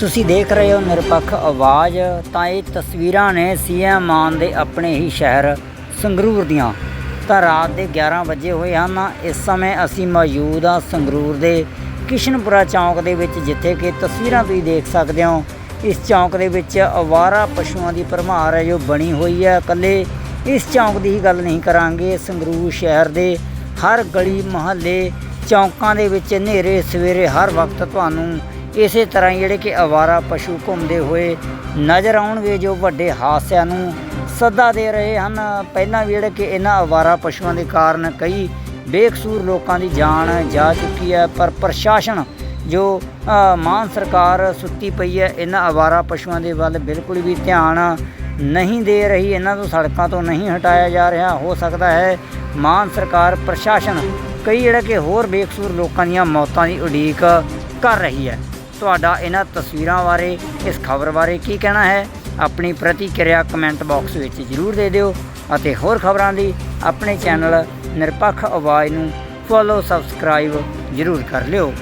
ਤੁਸੀਂ ਦੇਖ ਰਹੇ ਹੋ ਨਿਰਪੱਖ ਆਵਾਜ਼, ਤਾਂ ਇਹ ਤਸਵੀਰਾਂ ਨੇ ਸੀਐਮ ਮਾਨ ਦੇ ਆਪਣੇ ਹੀ ਸ਼ਹਿਰ ਸੰਗਰੂਰ ਦੀਆਂ। ਤਾਂ ਰਾਤ ਦੇ 11 ਵਜੇ ਹੋਏ ਹਨ, ਇਸ ਸਮੇਂ ਅਸੀਂ ਮੌਜੂਦ ਹਾਂ ਸੰਗਰੂਰ ਦੇ ਕਿਸ਼ਨਪੁਰਾ ਚੌਂਕ ਦੇ ਵਿੱਚ, ਜਿੱਥੇ ਕਿ ਤਸਵੀਰਾਂ ਤੁਸੀਂ ਦੇਖ ਸਕਦੇ ਹੋ। ਇਸ ਚੌਂਕ ਦੇ ਵਿੱਚ ਅਵਾਰਾ ਪਸ਼ੂਆਂ ਦੀ ਭਰਮਾਰ ਹੈ ਜੋ ਬਣੀ ਹੋਈ ਹੈ। ਇਕੱਲੇ ਇਸ ਚੌਂਕ ਦੀ ਹੀ ਗੱਲ ਨਹੀਂ ਕਰਾਂਗੇ। ਸੰਗਰੂਰ ਸ਼ਹਿਰ ਦੇ ਹਰ ਗਲੀ, ਮੁਹੱਲੇ ਚੌਂਕਾਂ ਦੇ ਵਿੱਚ ਹਨੇਰੇ ਸਵੇਰੇ ਹਰ ਵਕਤ ਤੁਹਾਨੂੰ ਇਸੇ ਤਰ੍ਹਾਂ ਹੀ ਜਿਹੜੇ ਕਿ ਅਵਾਰਾ ਪਸ਼ੂ ਘੁੰਮਦੇ ਹੋਏ ਨਜ਼ਰ ਆਉਣਗੇ ਜੋ ਵੱਡੇ ਹਾਦਸਿਆਂ ਨੂੰ ਸੱਦਾ ਦੇ ਰਹੇ ਹਨ। ਪਹਿਲਾਂ ਵੀ ਜਿਹੜੇ ਕਿ ਇਹਨਾਂ ਅਵਾਰਾ ਪਸ਼ੂਆਂ ਦੇ ਕਾਰਨ ਕਈ ਬੇਕਸੂਰ ਲੋਕਾਂ ਦੀ ਜਾਨ ਜਾ ਚੁੱਕੀ ਹੈ ਪਰ ਪ੍ਰਸ਼ਾਸਨ ਜੋ ਅ, ਮਾਨ ਸਰਕਾਰ ਸੁੱਤੀ ਪਈ ਹੈ ਇਹਨਾਂ ਅਵਾਰਾ ਪਸ਼ੂਆਂ ਦੇ ਵੱਲ ਬਿਲਕੁਲ ਵੀ ਧਿਆਨ ਨਹੀਂ ਦੇ ਰਹੀ। ਇਹਨਾਂ ਨੂੰ ਸੜਕਾਂ ਤੋਂ ਨਹੀਂ ਹਟਾਇਆ ਜਾ ਰਿਹਾ। ਹੋ ਸਕਦਾ ਹੈ ਮਾਨ ਸਰਕਾਰ ਪ੍ਰਸ਼ਾਸਨ ਕਈ ਜਿਹੜਾ ਕਿ ਹੋਰ ਬੇਕਸੂਰ ਲੋਕਾਂ ਦੀਆਂ ਮੌਤਾਂ ਦੀ ਉਡੀਕ ਕਰ ਰਹੀ ਹੈ। ਤੁਹਾਡਾ ਇਹਨਾਂ ਤਸਵੀਰਾਂ ਬਾਰੇ, ਇਸ ਖਬਰ ਬਾਰੇ ਕੀ ਕਹਿਣਾ ਹੈ, ਆਪਣੀ ਪ੍ਰਤੀਕਿਰਿਆ ਕਮੈਂਟ ਬਾਕਸ ਵਿੱਚ ਜ਼ਰੂਰ ਦੇ ਦਿਓ ਅਤੇ ਹੋਰ ਖਬਰਾਂ ਦੀ ਆਪਣੇ ਚੈਨਲ ਨਿਰਪੱਖ ਆਵਾਜ਼ ਨੂੰ ਫੋਲੋ ਸਬਸਕ੍ਰਾਈਬ ਜ਼ਰੂਰ ਕਰ ਲਿਓ।